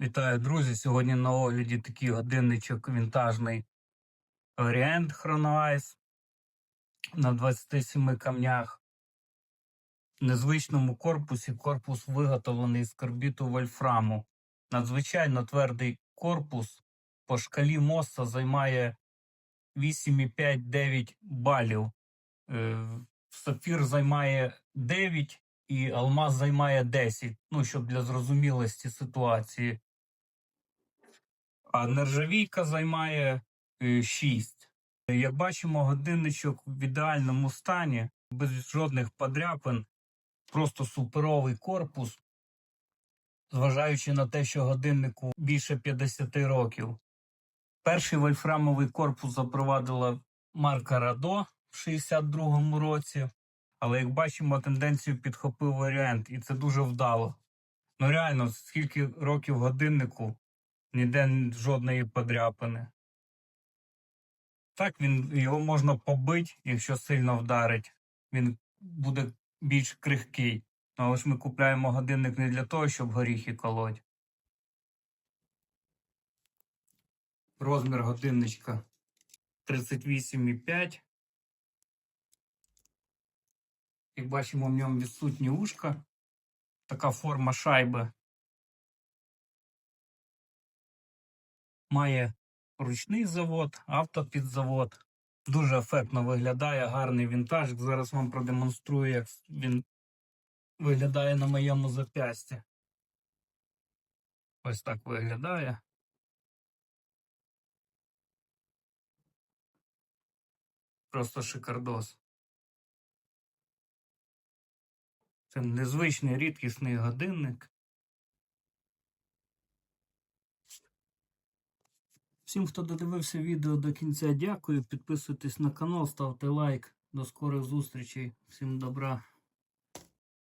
Вітаю, друзі! Сьогодні на огляді такий годинничок вінтажний Orient Chronoice на 27 камнях. Незвичному корпусі. Корпус виготовлений з карбіту вольфраму. Надзвичайно твердий корпус по шкалі Мосса займає 8,5-9 балів. Е, Сапфір займає 9 і алмаз займає 10. Ну, щоб для зрозумілості ситуації. А нержавійка займає 6. Як бачимо, годинничок в ідеальному стані, без жодних подряпин, просто суперовий корпус, зважаючи на те, що годиннику більше 50 років. Перший вольфрамовий корпус запровадила марка Радо в 62-му році, але як бачимо, тенденцію підхопив варіант, і це дуже вдало. Ну реально, скільки років годиннику, ніде жодної подряпини. Так, він, його можна побити, якщо сильно вдарить. Він буде більш крихкий. Ну, але ж ми купляємо годинник не для того, щоб горіхи колоть. Розмір годинничка 38,5. Як бачимо, в ньому відсутні ушка. Така форма шайби. Має ручний завод, автопідзавод. Дуже ефектно виглядає, гарний вінтаж. Зараз вам продемонструю, як він виглядає на моєму зап'ясті. Ось так виглядає. Просто шикардос. Це незвичний рідкісний годинник. Всім, хто додивився відео до кінця, дякую. Підписуйтесь на канал, ставте лайк. До скорих зустрічей. Всім добра.